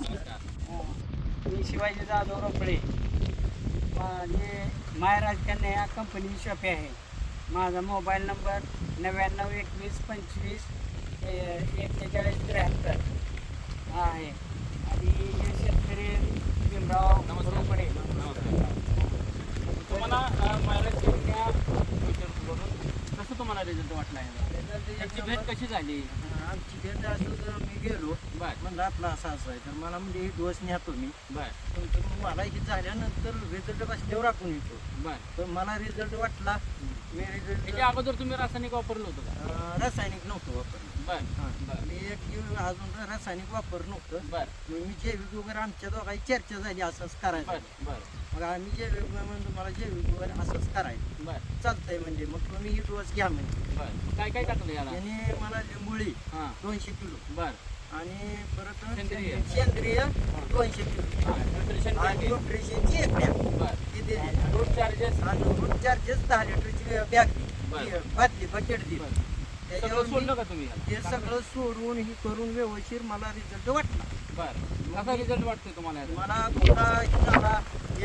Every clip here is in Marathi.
मी शिवाजी जाधव रोपडे. माझे मायराज कन्या या कंपनी शॉपी आहे. माझा मोबाईल नंबर नव्याण्णव एकवीस पंचवीस एक्केचाळीस त्र्याहत्तर हा आहे. आणि हे शेतकरी भीमराव रोपडे. तुम्हाला महाराज कसं तुम्हाला रिझल्ट वाटला आहे त्याची भेट कशी झाली? आमची भेट असं जर मी गेलो म्हणलं आपला असा असा आहे. तर मला म्हणजे हे डोस न्यातो मी बर. तर मग मला हे झाल्यानंतर रिझल्ट बसल्यावर आपण येतो. बर. तर मला रिझल्ट वाटला. मी रिझल्ट त्याच्या अगोदर तुम्ही रासायनिक वापरलं होतं का? रासायनिक नव्हतं वापरलं. बर हां. बर मी एक दिवस अजून रासायनिक वापर नव्हतं. बर. मग मी जैविक वगैरे आमच्या दोघांची चर्चा झाली असंच करायचं बर बर. मग आम्ही जैविक म्हणून तुम्हाला जैविक वगैरे असंच करायचं. बर. चालतंय म्हणजे मग तुम्ही ही डोस घ्या म्हणजे. बर. काय काय टाकलं याला? त्याने मला हां. दोनशे किलो. बर. आणि परत सेंद्रिय. सेंद्रिय दोनशे. न्यूट्रिशनची एक बॅग ती दिली चार्जेस आणि रूट चार्जेस दहा लिटरची बॅग. ती बाटली बकेट दिली. त्याच्यावर सगळं सोडलं का तुम्ही हे सगळं सोडून ही करून व्यवस्थित मला रिझल्ट वाटला बर कसा रिझल्ट वाटतोय तुम्हाला? मला पुन्हा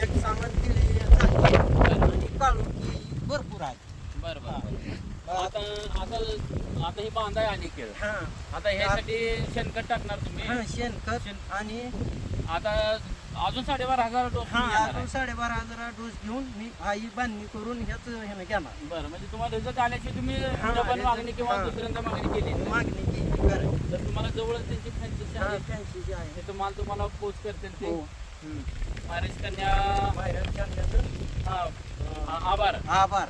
एक सामान दिली झाली आणि काढून ती भरपूर आहे बर बर आता आता आता ही बांधाय आली केळ हा. आता ह्यासाठी शेणखत टाकणार तुम्ही? हा, शेणखत आणि आता अजून साडेबारा हजार डोस हा अजून. साडेबारा हजार डोस घेऊन मी आई बांधणी करून ह्याच ह्यानं घेणार. बरं म्हणजे तुम्हाला रिझल्ट आल्याची तुम्ही डबल मागणी किंवा. दुसऱ्यांदा मागणी केली मागणी केली करायची तर तुम्हाला जवळच त्यांची हा आहे. फॅन्सी जी आहे. ते तुम्हाला तुम्हाला पोस्ट करतील ते. हो. महाराज कन्या हा, आभार. आभार.